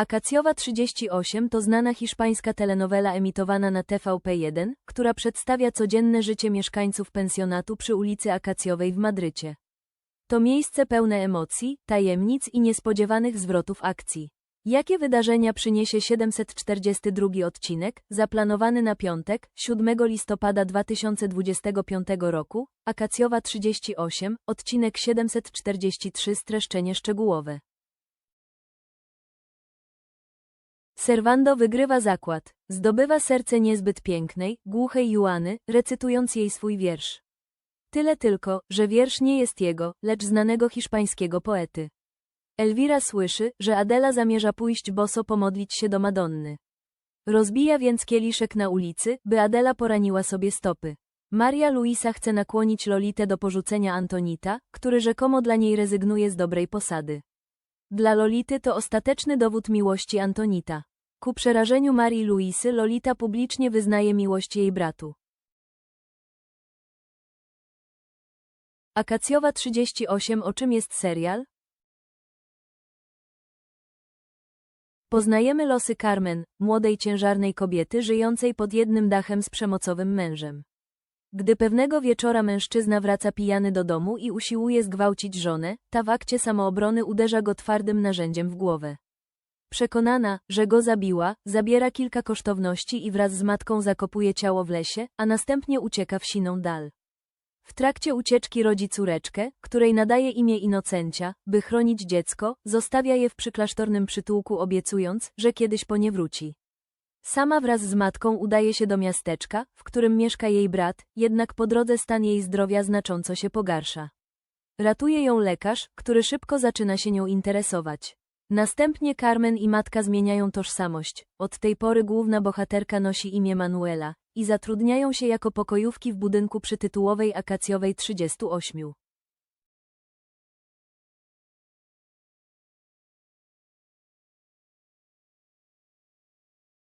Akacjowa 38 to znana hiszpańska telenowela emitowana na TVP1, która przedstawia codzienne życie mieszkańców pensjonatu przy ulicy Akacjowej w Madrycie. To miejsce pełne emocji, tajemnic i niespodziewanych zwrotów akcji. Jakie wydarzenia przyniesie 742 odcinek, zaplanowany na piątek, 7 listopada 2025 roku, Akacjowa 38, odcinek 743 streszczenie szczegółowe. Servando wygrywa zakład, zdobywa serce niezbyt pięknej, głuchej Juany, recytując jej swój wiersz. Tyle tylko, że wiersz nie jest jego, lecz znanego hiszpańskiego poety. Elwira słyszy, że Adela zamierza pójść boso pomodlić się do Madonny. Rozbija więc kieliszek na ulicy, by Adela poraniła sobie stopy. Maria Luisa chce nakłonić Lolitę do porzucenia Antonita, który rzekomo dla niej rezygnuje z dobrej posady. Dla Lolity to ostateczny dowód miłości Antonita. Ku przerażeniu Marii Luisy Lolita publicznie wyznaje miłość jej bratu. Akacjowa 38 O czym jest serial? Poznajemy losy Carmen, młodej ciężarnej kobiety żyjącej pod jednym dachem z przemocowym mężem. Gdy pewnego wieczora mężczyzna wraca pijany do domu i usiłuje zgwałcić żonę, ta w akcie samoobrony uderza go twardym narzędziem w głowę. Przekonana, że go zabiła, zabiera kilka kosztowności i wraz z matką zakopuje ciało w lesie, a następnie ucieka w siną dal. W trakcie ucieczki rodzi córeczkę, której nadaje imię Inocencia, by chronić dziecko, zostawia je w przyklasztornym przytułku obiecując, że kiedyś po nie wróci. Sama wraz z matką udaje się do miasteczka, w którym mieszka jej brat, jednak po drodze stan jej zdrowia znacząco się pogarsza. Ratuje ją lekarz, który szybko zaczyna się nią interesować. Następnie Carmen i matka zmieniają tożsamość. Od tej pory główna bohaterka nosi imię Manuela i zatrudniają się jako pokojówki w budynku przytytułowej Akacjowej 38.